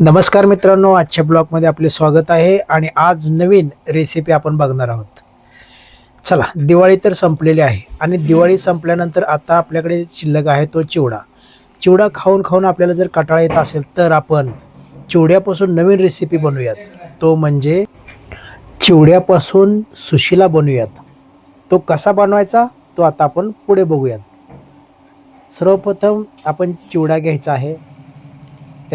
नमस्कार मित्रांनो आजच्या ब्लॉगमध्ये आपले स्वागत आहे आणि आज नवीन रेसिपी आपण बघणार आहोत. चला दिवाळी तर संपलेली आहे आणि दिवाळी संपल्यानंतर आता आपल्याकडे शिल्लक आहे तो चिवडा. चिवडा खाऊन खाऊन आपल्याला जर कटाळा येत असेल तर आपण चिवड्यापासून नवीन रेसिपी बनवूयात. तो म्हणजे चिवड्यापासून सुशिला बनवूयात. तो कसा बनवायचा तो आता आपण पुढे बघूयात. सर्वप्रथम आपण चिवडा घ्यायचा आहे.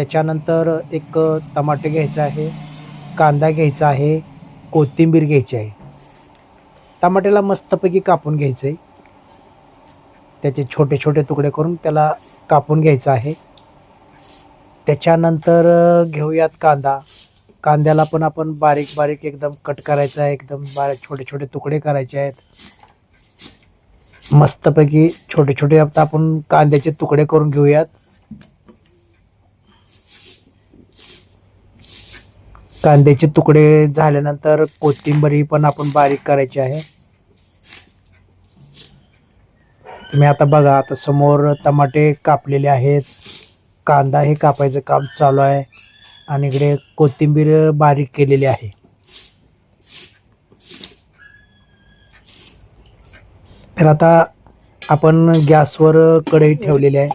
त्याच्यानंतर एक टमाटे घ्यायचं आहे कांदा घ्यायचा आहे कोथिंबीर घ्यायची आहे. टमाट्याला मस्तपैकी कापून घ्यायचं. आहे त्याचे छोटे छोटे तुकडे करून त्याला कापून घ्यायचं आहे. त्याच्यानंतर घेऊयात कांदा. कांद्याला पण आपण बारीक बारीक एकदम कट करायचा आहे. एकदम बारीक छोटे छोटे तुकडे करायचे आहेत. मस्तपैकी छोटे छोटे आता आपण कांद्याचे तुकडे करून घेऊयात. कांद्याचे तुकडे झाल्यानंतर कोथिंबरी पण आपण बारीक करायची आहे. तुम्ही आता बघा आता समोर टमाटे कापलेले आहेत. कांदा हे कापायचं काम चालू आहे आणि इकडे कोथिंबीर बारीक केलेली आहे. तर आता आपण गॅसवर कढई ठेवलेली आहे.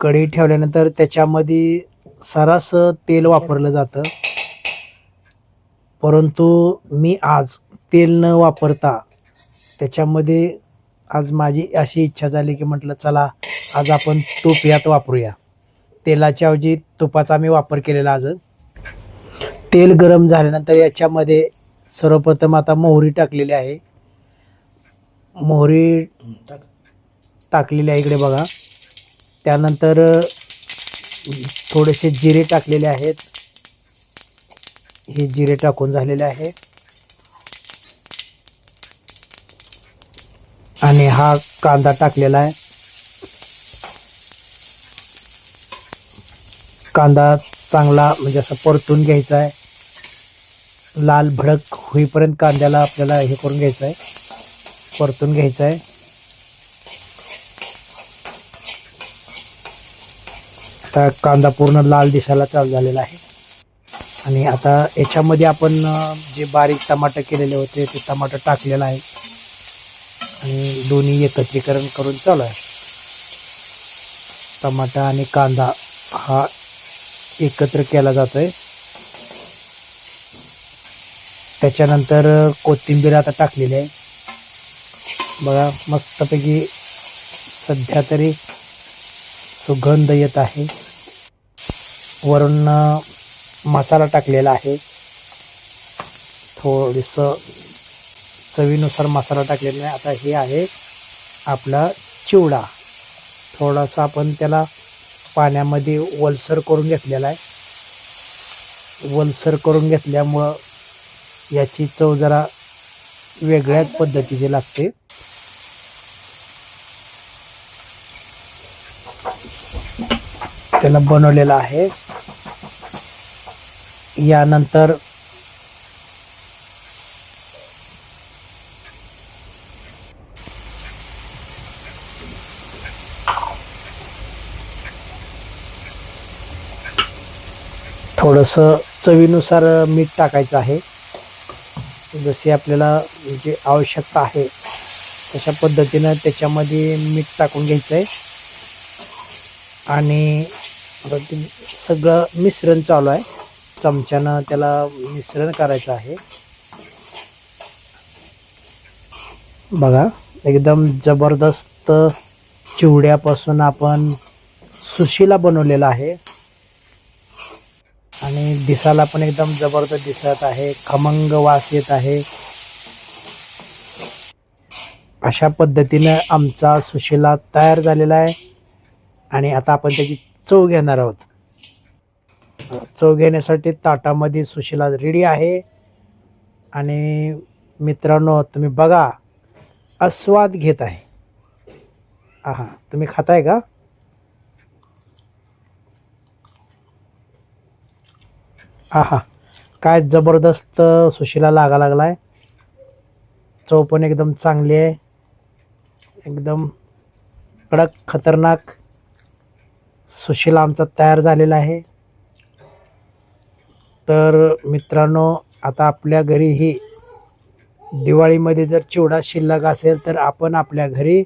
कढई ठेवल्यानंतर त्याच्यामध्ये सरास तेल वापरलं जातं. परंतु मी आज तेल न वापरता त्याच्यामध्ये आज माझी अशी इच्छा झाली की म्हटलं चला आज आपण तूप यात वापरूया. तेलाच्या ऐवजी तुपाचा मी वापर केलेला आज. तेल गरम झाल्यानंतर याच्यामध्ये सर्वप्रथम आता मोहरी टाकलेली आहे. मोहरी टाकलेली आहे इकडे बघा. त्यानंतर थोडेसे जिरे टाकलेले आहेत. हे जिरे टाकून झालेले आहे. आणि हा कांदा टाकलेला आहे. कांदा चांगला म्हणजे असं परतून घ्यायचा आहे. लाल भडक होईपर्यंत कांद्याला आपल्याला हे करून घ्यायचं आहे. परतून घ्यायचं आहे. आता कांदा पूर्ण लाल दिसायला चालू झालेला आहे. आणि आता याच्यामध्ये आपण जे बारीक टमाटर केलेले होते ते टमाटर टाकलेलं आहे आणि दोन्ही एकत्रीकरण करून चालू आहे. टमाटा आणि कांदा हा एकत्र केला जातो आहे त्याच्यानंतर कोथिंबीर आता टाकलेली आहे. बघा मस्तपैकी सध्या तरी सुगंध येत आहे. वरून मसाला टाकलेला आहे. थोडंसं चवीनुसार मसाला टाकलेला आहे. आता हे आहे आपला चिवडा. थोडासा आपण त्याला पाण्यामध्ये वलसर करून घेतलेला आहे. वलसर करून घेतल्यामुळं याची चव जरा वेगळ्याच पद्धतीची लागते. त्याला बनवलेला आहे. यानंतर थोडंसं चवीनुसार मीठ टाकायचं आहे. जशी आपल्याला जे आवश्यकता आहे तशा पद्धतीनं त्याच्यामध्ये मीठ टाकून घ्यायचं आहे आणि सगळं मिश्रण चालू आहे. चमच्यानं त्याला मिश्रण करायचं आहे. बघा एकदम जबरदस्त चिवड्यापासून आपण सुशीला बनवलेला आहे. आणि दिसायला पण एकदम जबरदस्त दिसत आहे. खमंग वास येत आहे. अशा पद्धतीनं आमचा सुशिला तयार झालेला आहे. आणि आता आपण त्याची चव घेणार आहोत. चव घेण्यासाठी ताटामध्ये सुशिला रेडी आहे. आणि मित्रांनो तुम्ही बघा आस्वाद घेत आहे. आहा तुम्ही खाताय का? आहा काय जबरदस्त सुशिला लागा लागला आहे चव पण एकदम चांगली आहे. एकदम कडक खतरनाक सुशिला आमचा तयार झालेला आहे. तर मित्रांनो आता आपल्या घरीही दिवाळीमध्ये जर चिवडा शिल्लक असेल तर आपण आपल्या घरी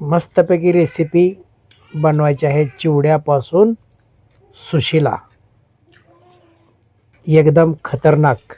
मस्तपैकी रेसिपी बनवायची आहे चिवड्यापासून सुशिला. एकदम खतरनाक.